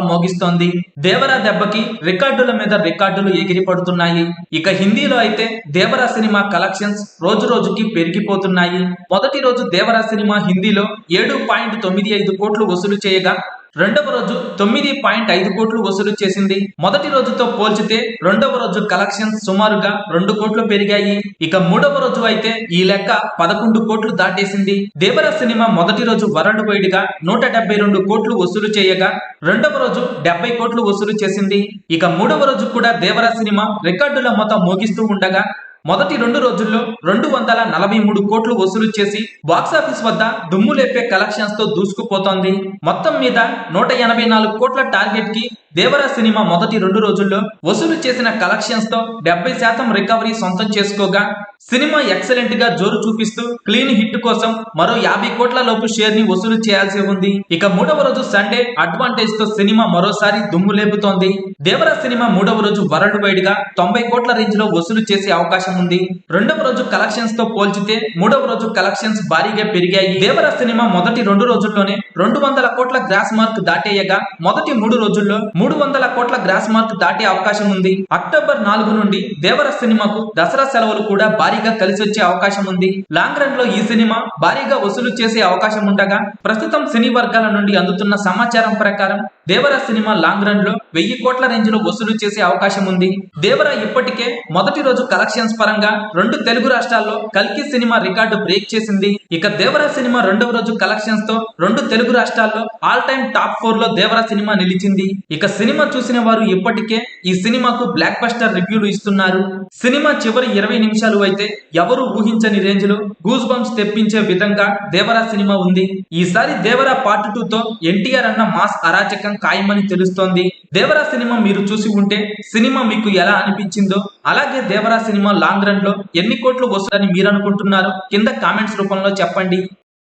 మోగిస్తోంది. దేవరా దెబ్బకి రికార్డుల మీద రికార్డులు ఎగిరి పడుతున్నాయి ఇక హిందీలో అయితే దేవరా సినిమా కలెక్షన్స్ రోజు రోజుకి పెరిగిపోతున్నాయి. మొదటి రోజు దేవరా సినిమా హిందీలో ఏడు పాయింట్ తొమ్మిది ఐదు కోట్లు వసూలు చేయగా రెండవ రోజు తొమ్మిది పాయింట్ ఐదు కోట్లు వసూలు చేసింది. మొదటి రోజుతో పోల్చితే రెండవ రోజు కలెక్షన్స్ సుమారుగా రెండు కోట్లు పెరిగాయి. ఇక మూడవ రోజు అయితే ఈ లెక్క పదకొండు కోట్లు దాటేసింది. దేవర సినిమా మొదటి రోజు వరల్డ్ వైడ్గా నూట డెబ్బై రెండు కోట్లు వసూలు చేయగా రెండవ రోజు డెబ్బై కోట్లు వసూలు చేసింది. ఇక మూడవ రోజు కూడా దేవర సినిమా రికార్డుల మొత్తం మోగిస్తూ ఉండగా మొదటి రెండు రోజుల్లో రెండు వందల నలభై మూడు కోట్లు వసూలు చేసి బాక్సాఫీస్ వద్ద దుమ్ము లేపే కలెక్షన్స్తో దూసుకుపోతోంది. మొత్తం మీద నూట ఎనభై నాలుగు కోట్ల టార్గెట్కి దేవరా సినిమా మొదటి రెండు రోజుల్లో వసూలు చేసిన కలెక్షన్స్తో డెబ్బై శాతం రికవరీ సొంతం చేసుకోగా సినిమా ఎక్సలెంట్గా జోరు చూపిస్తూ క్లీన్ హిట్ కోసం మరో యాభై కోట్ల లోపు షేర్ని వసూలు చేయాల్సి ఉంది. ఇక మూడవ రోజు సండే అడ్వాంటేజ్తో సినిమా మరోసారి దుమ్ము లేపుతోంది. దేవరా సినిమా మూడవ రోజు వరల్డ్ వైడ్గా తొంభై కోట్ల రేంజ్లో వసూలు చేసే అవకాశం ఉంది. రెండవ రోజు కలెక్షన్స్తో పోల్చితే మూడవ రోజు కలెక్షన్స్ భారీగా పెరిగాయి. దేవరా సినిమా మొదటి రెండు రోజుల్లోనే రెండు వందల కోట్ల గ్రాస్ మార్క్ దాటేయగా మొదటి మూడు రోజుల్లో మూడు వందల కోట్ల గ్రాస్ మార్క్ దాటే అవకాశం ఉంది. అక్టోబర్ నాలుగు నుండి దేవర సినిమాకు దసరా సెలవులు కూడా భారీగా కలిసి వచ్చే అవకాశం ఉంది. లాంగ్ రన్లో ఈ సినిమా భారీగా వసూలు చేసే అవకాశం ఉండగా ప్రస్తుతం సినీ వర్గాల నుండి అందుతున్న సమాచారం ప్రకారం దేవర సినిమా లాంగ్ రన్లో వెయ్యి కోట్ల రేంజ్లో వసూలు చేసే అవకాశం ఉంది. దేవర ఇప్పటికే మొదటి రోజు కలెక్షన్స్ పరంగా రెండు తెలుగు రాష్ట్రాల్లో కల్కి సినిమా రికార్డు బ్రేక్ చేసింది. ఇక దేవర సినిమా రెండవ రోజు కలెక్షన్స్తో రెండు తెలుగు రాష్ట్రాల్లో ఆల్ టైమ్ టాప్ ఫోర్లో దేవర సినిమా నిలిచింది. ఇక సినిమా చూసిన వారు ఇప్పటికే ఈ సినిమాకు బ్లాక్ బస్టర్ రివ్యూలు ఇస్తున్నారు. సినిమా చివరి ఇరవై నిమిషాలు అయితే ఎవరు ఊహించని రేంజ్లో గూస్ బంప్స్ తెప్పించే విధంగా దేవరా సినిమా ఉంది. ఈసారి దేవరా పార్ట్ టూ తో ఎన్టీఆర్ అన్న మాస్ అరాచకం ఖాయమని తెలుస్తోంది. దేవరా సినిమా మీరు చూసి ఉంటే సినిమా మీకు ఎలా అనిపించిందో అలాగే దేవరా సినిమా లాంగ్ రన్లో ఎన్ని కోట్లు వస్తుందని మీరు అనుకుంటున్నారు కింద కామెంట్స్ రూపంలో చెప్పండి.